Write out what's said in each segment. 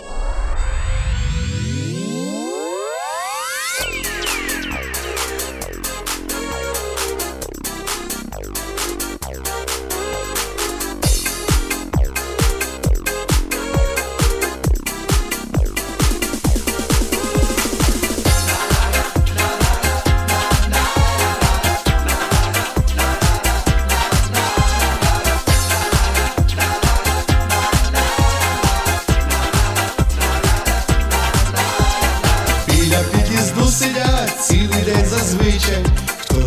you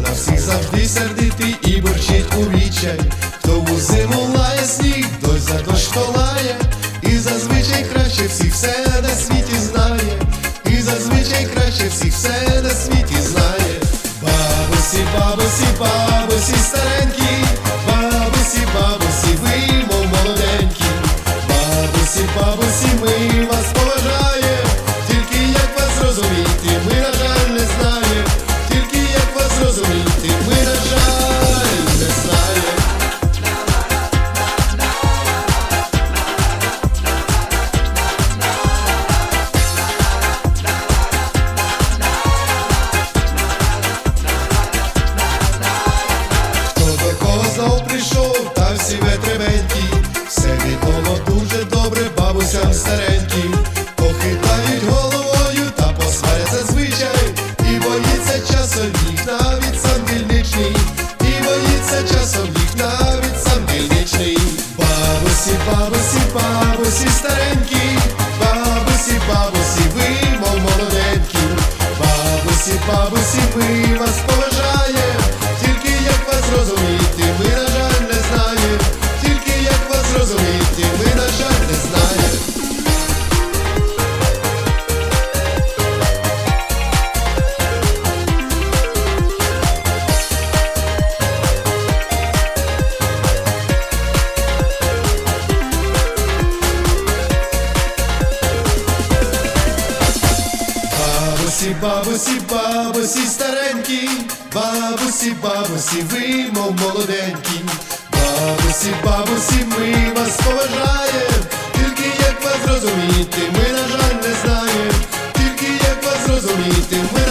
на всіх завжди сердитий і борчить у відчай, хто в зиму лає сніг, дощ за дощ то лає, і зазвичай краще всіх все на світі знає, всі ветребенькі, все відомо дуже добре бабусям стареньким, похитають головою та посваряться звичай, і боїться часом їх навіть сам дільничний, і боїться часом їх навіть сам дільничний. Бабусі, бабусі, бабусі старенькі, бабусі, бабусі, ви, мов молоденькі, бабусі, бабусі, ми Бабусі, бабусі, бабусі старенькі, бабусі, бабусі, ви, мов молоденькі, бабусі, бабусі, ми вас поважаєм, тільки як вас зрозуміти, ми, на жаль, не знаємо, тільки як вас зрозуміти, ми.